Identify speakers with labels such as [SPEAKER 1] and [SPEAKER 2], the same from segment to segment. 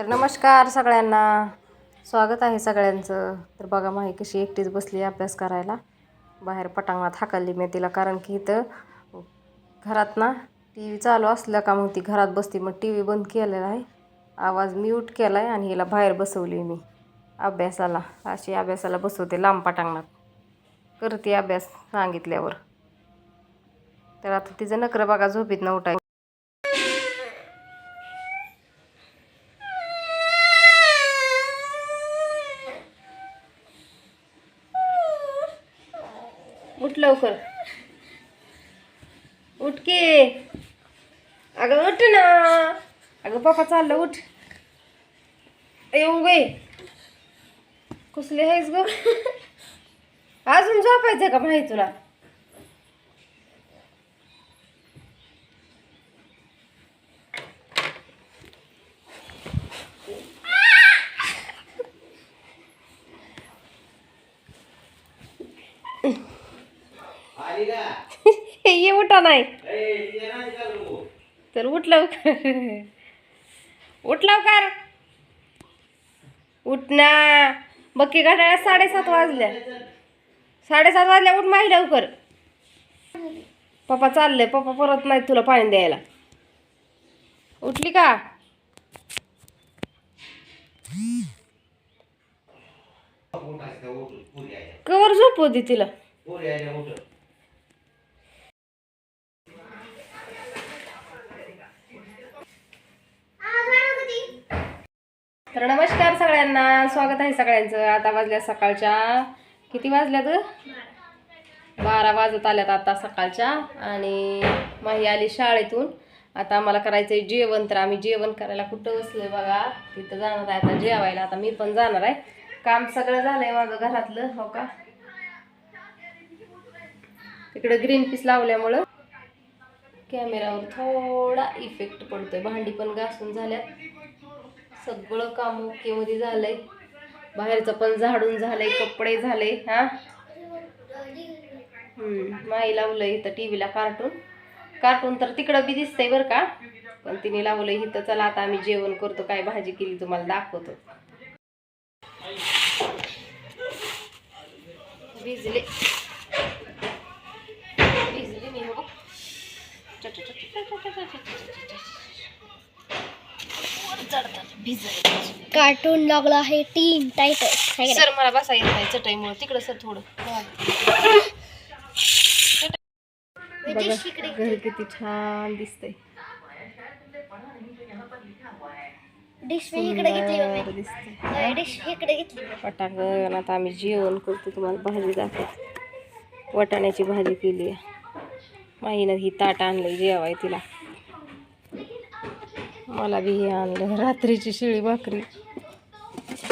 [SPEAKER 1] तर नमस्कार सगळ्यांना. स्वागत आहे सगळ्यांचं. तर बघा माही कशी एकटीच बसली अभ्यास करायला. बाहेर पटांगणात हाकलली मी तिला कारण की इथं घरात ना टी व्ही चालू असल्या का मग ती घरात बसती. मग टी व्ही बंद केलेला आहे. आवाज म्यूट केला आहे आणि हिला बाहेर बसवली मी अभ्यासाला. अशी अभ्यासाला बसवते लांब पटांगणात. करते अभ्यास सांगितल्यावर. तर आता तिचं नकरं बघा झोपीत न उठाय लवकर. उठ की. अगं उठ ना. अगं पप्पा चाललं उठ. येऊ गे कुसले आहेस ग? अजून झोपायचं का माहीत तुला? ये उठा नाही. तर उठ लवकर. उठ लवकर. उठ ना. बक्की घड्याळ्यात साडेसात वाजल्या. साडेसात वाजल्या उठ माही लवकर. पप्पा चालले पप्पा परत नाही तुला पाणी द्यायला. उठली का? कवर झोप होती तिला. तर नमस्कार सगळ्यांना. स्वागत आहे सगळ्यांचं. आता वाजल्या सकाळच्या. किती वाजल्यात? बारा वाजत आल्यात आता सकाळच्या. आणि माही आली शाळेतून. आता आम्हाला करायचं आहे जेवण. तर आम्ही जेवण करायला कुठं बसलोय बघा. तिथं जाणार आहे आता जेवायला. आता मी पण जाणार आहे. काम सगळं झालंय माझं घरातलं. हो का? तिकडे ग्रीन पीस लावल्यामुळं. कॅमेरावर थोडा इफेक्ट पडतोय. भांडी पण घासून झाल्यात. सगळं काम ओके मध्ये झालंय. बाहेरचं पण झाडून झालंय कपडे झाले हा? हम्म, माई लावलंय इथं टी व्हीला कार्टून कार्टून तर तिकडं बी दिसतंय बरं का? पण तिने लावलंय इथं. चला आता आम्ही जेवण करतो काय भाजी केली तुम्हाला दाखवतो. भिजले.
[SPEAKER 2] कार्टून लागला आहे टीन टायटल
[SPEAKER 1] सर मला बसा येत नाही चटईमुळे तिकडं सर थोडं. बघा घर किती छान दिसतंय.
[SPEAKER 2] डिश मी इकडे घेतली डिश इकडे घेतली.
[SPEAKER 1] पटाकन आता आम्ही जेवण करतो. तुम्हाला भाजी दाखवतो. वाटाण्याची भाजी केली आहे. माईनं ही ताट आणलंय जेवाय तिला. मला बी हे आणलं रात्रीची शिळी भाकरी.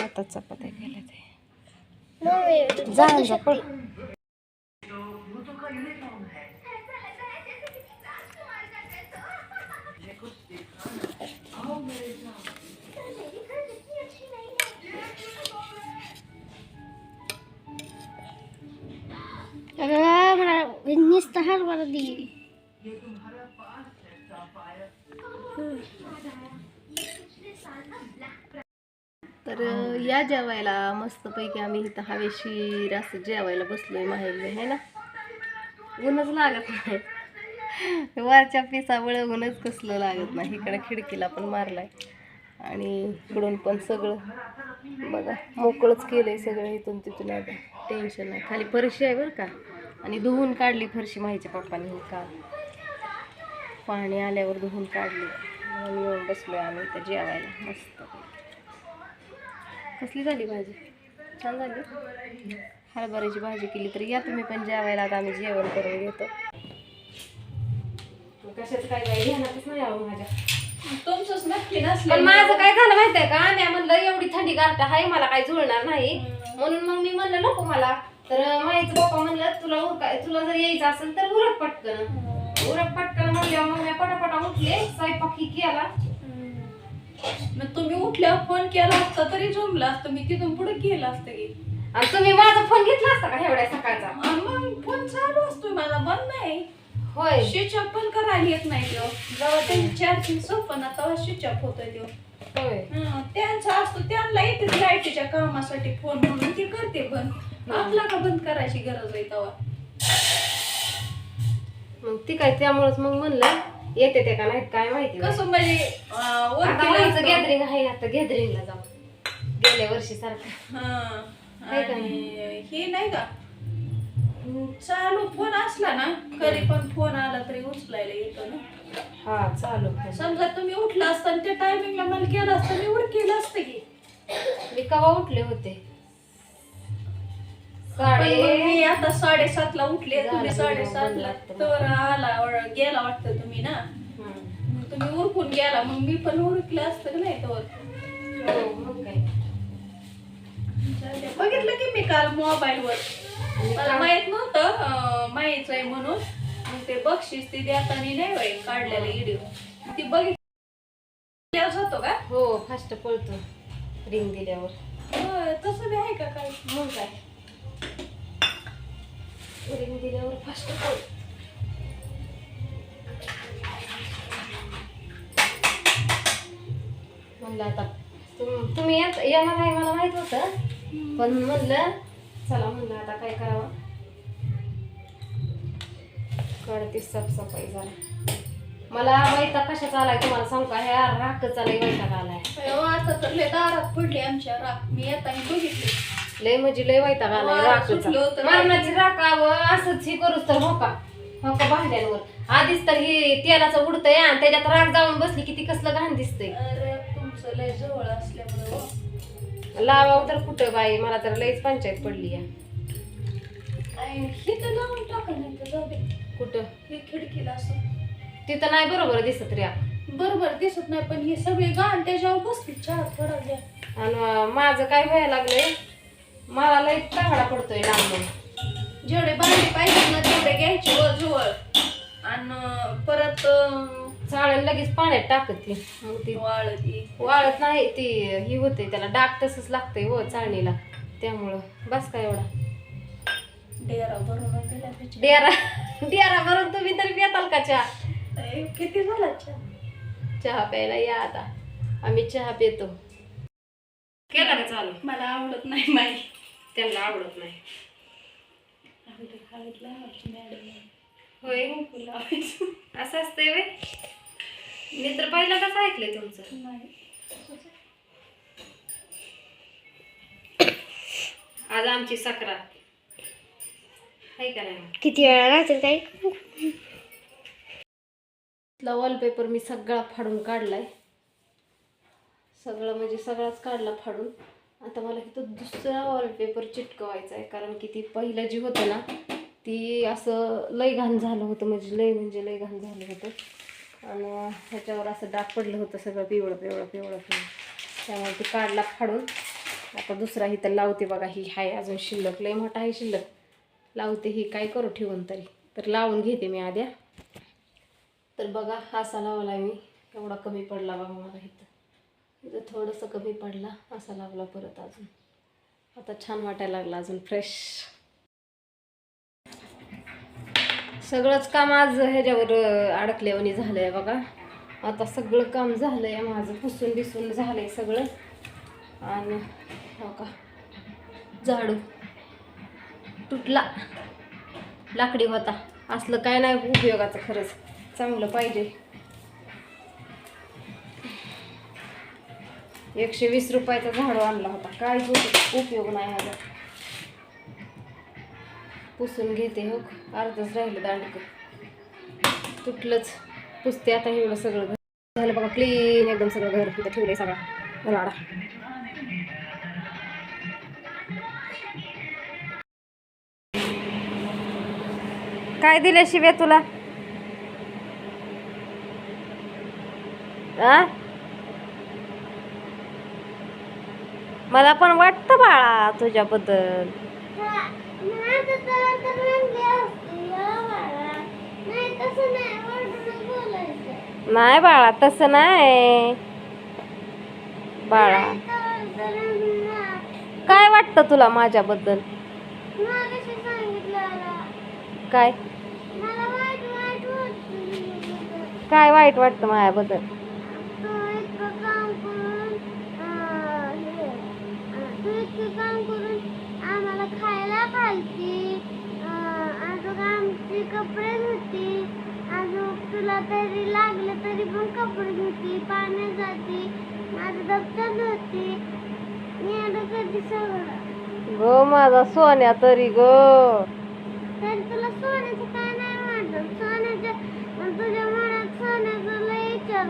[SPEAKER 1] आता चपात्या गेल्या ते
[SPEAKER 2] मम्मी
[SPEAKER 1] जा जा पळ.
[SPEAKER 2] अगं मला नुसतं हरभरा दे
[SPEAKER 1] तर या जेवायला मस्तपैकी आम्ही इथं हवेशीर असं जेवायला बसलोय माहेर आहे ना? ऊनच लागत नाही. वरच्या पिसामुळे ऊनच कसलं लागत नाही. इकडे खिडकीला पण मारलाय. आणि इकडून पण सगळं. बघा मोकळंच केलंय सगळं इथून तिथून आता. टेन्शन नाही. खाली फरशी आहे बरं का? आणि धुवून काढली फरशी माहिती पप्पाने. का काल पाणी आल्यावर धुवून काढली. म्हणून येऊन बसलोय आम्ही इथं जेवायला. मस्त कसली झाली भाजी? छान झाली. हरभऱ्याची भाजी केली तर या तुम्ही पण जेवायला आता आम्ही जेवण करून घेतो. कशाचं काय काय ध्यानातच नाही आलं माझ्या.
[SPEAKER 3] तुमचंच नक्की
[SPEAKER 1] पण
[SPEAKER 3] नसलं
[SPEAKER 1] माझं काय झालं माहितीये का? आम्ही म्हणलं एवढी थंडी गारठ आहे मला काय जुळणार नाही. म्हणून मग मी म्हणलं नको मला. तर माहीच पप्पा म्हणलं तुला उरकाय तुला जर यायचं असेल तर उरक पटकन. उरक पटकन म्हणल्यावर मग मी पटापटा उठले स्वयंपाक केला.
[SPEAKER 3] मग तुम्ही उठल्यावर फोन केला असता तरी जमलं असतं मी तिथून पुढे केलं असतं की.
[SPEAKER 1] आणि तुम्ही माझा फोन घेतला असता का एवढ्या सकाळचा?
[SPEAKER 3] आणि मग फोन चालू असतो माझा बंद नाही
[SPEAKER 1] होय.
[SPEAKER 3] स्विच ऑफ पण करायला येत नाही तो. जेव्हा त्यांची चार्जिंग सोपं ना तेव्हा स्विच ऑफ होतोय तो.
[SPEAKER 1] होय.
[SPEAKER 3] हं, त्या असतो त्यांना येते लाईटीच्या कामासाठी फोन म्हणून ती करते बंद आपला का बंद करायची गरज आहे तेव्हा?
[SPEAKER 1] मग ती काय त्यामुळेच मग म्हणलं येते ते का नाही काय माहिती
[SPEAKER 3] कसं म्हणजे
[SPEAKER 1] आता. गॅदरिंग आहे आता गॅदरिंगला जाऊ. गेल्या वर्षी सारखं.
[SPEAKER 3] हा.
[SPEAKER 1] आहे का
[SPEAKER 3] आणि हे नाही का? चालू फोन असला ना कधी पण फोन आला तरी उचलायला येतो ना.
[SPEAKER 1] हा चालू
[SPEAKER 3] समजा तुम्ही उठला असता आणि त्या टायमिंगला मला केलं असतं मी उठ केलं असतं की.
[SPEAKER 1] मी कवा उठले होते? साडे
[SPEAKER 3] मी आता साडेसातला उठले तुम्ही
[SPEAKER 1] झालं,
[SPEAKER 3] साडेसातला
[SPEAKER 1] बंद
[SPEAKER 3] तर आला गेला वाटतं तुम्ही ना? तुम्ही उरकून गेला. मग मी पण उरकलं असतं का नाही तर?
[SPEAKER 1] हो
[SPEAKER 3] बघितलं की मी काल मोबाईल वर. मला माहीत नव्हतं अं, माहीच आहे म्हणून. मग ते बक्षीस ती देताना नाही होय काढलेलं व्हिडिओ ती बघितल्यावर होतो का?
[SPEAKER 1] हो फास्ट पळतो. रिंग दिल्यावर.
[SPEAKER 3] तसं बी आहे का काय?
[SPEAKER 1] मग काय? रिंग दिल्यावर फास्ट म्हणलं आता तुम- तुम्ही येत- येणार आहे मला माहीत होतं पण म्हणलं चला म्हणलं आता काय करावं. कळते साफसफाई झाला. मला वैताग कशाचा आलाय तुम्हाला सांगू का? ह्या राखच आलाय वैताग आलाय.
[SPEAKER 3] अयो, आता तर लय दारात पडली आमच्या राख मी येताना बघितली.
[SPEAKER 1] लय म्हणजे लय वैताग आलाय
[SPEAKER 3] वारं सुटलं
[SPEAKER 1] राखचा
[SPEAKER 3] होतं.
[SPEAKER 1] मरणाची राखावं असंच हे करूच तर हो का? हो का भांड्यांवर? आधीच तर ही तेलाचं उडतंय आणि त्याच्यात राख जाऊन बसली की ती कसलं घाण दिसतंय.
[SPEAKER 3] अरे तुमचं लय जवळ असल्यामुळे हो.
[SPEAKER 1] लावावं तर कुठं बाई? मला तर लयच पंचायत पडली या.
[SPEAKER 3] आणि हे तर लावून टाका नाही तर जाऊ दे.
[SPEAKER 1] कुठं?
[SPEAKER 3] हे खिडकीला असं.
[SPEAKER 1] तिथं नाही बरोबर दिसत रे
[SPEAKER 3] बरोबर दिसत नाही पण हे सगळे गाण त्याच्यावर थोडा द्या
[SPEAKER 1] आणि माझं काय व्हायला लागलंय? मला लय तांगडा पडतोय लांबून
[SPEAKER 3] जेवढे भांडे पाहिजे ना तेवढे घ्यायचे वर जवळ. आणि परत
[SPEAKER 1] चाळण लगेच पाण्यात टाकत ती मग ती
[SPEAKER 3] वाळती
[SPEAKER 1] वाळत नाही ती ही होते त्याला डाग तसंच लागतंय हो चाळणीला. त्यामुळं बस काय एवढा?
[SPEAKER 3] डेरा भरून
[SPEAKER 1] डेरा डेरा भरून तुम्ही तरी पिताल का चहा?
[SPEAKER 3] किती झाला चहा?
[SPEAKER 1] चहा प्यायला या आता. आम्ही चहा पितो. केला का चालू?
[SPEAKER 3] मला आवडत नाही माई.
[SPEAKER 1] त्यांना आवडत नाही. होय?
[SPEAKER 3] लावायचं
[SPEAKER 1] असं असतंय वे मी तर पहिला कसं ऐकलंय तुमचं? आज आमची सक्रात. आहे का नाही?
[SPEAKER 2] किती वेळा राहतील काही
[SPEAKER 1] वॉलपेपर मी सगळा फाडून काढलाय. सगळं म्हणजे सगळाच काढला फाडून. आता मला तिथं दुसरा वॉलपेपर चिटकवायचा आहे कारण की ती पहिलं जी होतं ना ती असं लय घाण झालं होतं म्हणजे लय म्हणजे लय घाण झालं होतं. आणि ह्याच्यावर असं डाग पडलं होतं सगळं पिवळं पिवळं पिवळं पिवळं. त्यामुळे ती काढला फाडून आता दुसरा इथं लावते बघा ही आहे अजून शिल्लक लय मोठा आहे शिल्लक. लावते ही काय करू ठेवून तरी. तर लावून घेते मी आद्या. तर बघा असा लावला मी. एवढा कमी पडला बघा मला इथं. इथं थोडंसं कमी पडला असा लावला परत अजून. आता छान वाटायला लागला अजून फ्रेश सगळंच काम आज ह्याच्यावर अं, अडकल्यावानी झालं आहे बघा. आता सगळं काम झालं आहे माझं पुसून बिसून झालं आहे सगळं. आणि बघा का झाडू तुटला. लाकडी होता. असलं काय नाही उपयोगाचं खरंच. चांगलं पाहिजे. एकशे वीस रुपयाचा झाडू आणला होता. काय उपयोग नाही ह्याचा पुसून घेते हो अर्धच राहिलं दांडक. तुटलंच. पुसते आता एवढं सगळं घर. झालं बघा क्लीन एकदम सगळं घर तिथं ठेवलंय सगळा. राडा काय दिले शिव्या तुला? आ? मला पण वाटतं बाळा तुझ्याबद्दल. नाही बाळा तसं नाही. बाळा. काय वाटतं तुला माझ्याबद्दल? काय? काय वाईट वाटतं माझ्याबद्दल? मजुरीचं काम करून आम्हाला खायला घालती.
[SPEAKER 2] आजोबा आमची कपडे धुती. आजोब तुला तरी लागलं तरी पण कपडे धुती पाण्यात जाते माझं दप्तर धुती. मी आता कधी सगळं.
[SPEAKER 1] गो माझा सोन्या तरी गो.
[SPEAKER 2] तरी तुला सोन्याचं काय नाही वाटत. सोन्याचं तुझ्या मनात सोन्याचं लय विचार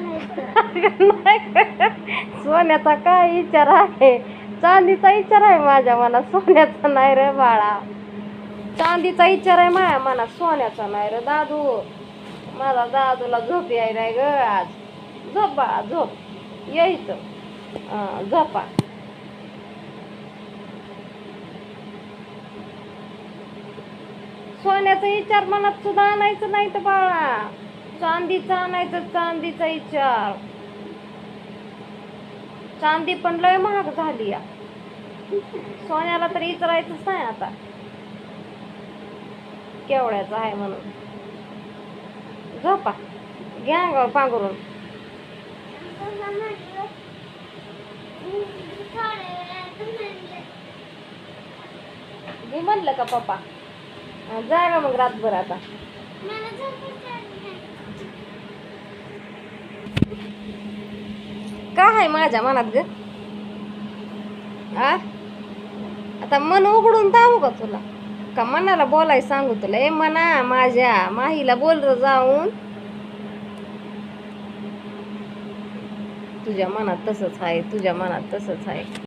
[SPEAKER 1] सोन्याचा काय विचार आहे? चांदीचा विचार आहे माझ्या मनात सोन्याचा नाही रे बाळा. चांदीचा विचार आहे माझ्या मनात सोन्याचा नाही रे दादू. माझा दादूला झोप याय नाही ग आज. झोप बाळा झोप. यायचं झोपा. सोन्याचा विचार मनात सुद्धा आणायचं नाही तर बाळा. चांदीचा आणायचं चांदीचा विचार चांदी पण लय महाग झाली या. सोन्याला तर इचरायचंच नाही आता. केवढ्याचं आहे म्हणून. झोपा. घ्या ग पांघरून.
[SPEAKER 2] मी म्हणलं
[SPEAKER 1] का पप्पा? जा ग मग रातभर आता
[SPEAKER 2] मला झोपच येत नाही
[SPEAKER 1] काय आहे माझ्या मनात ग. आ? आता मन उघडून जाऊ का तुला? का मनाला बोलाय सांगू तुला? ए मना माझ्या माहीला बोल जाऊन. तुझ्या मनात तसंच आहे तुझ्या मनात तसंच आहे.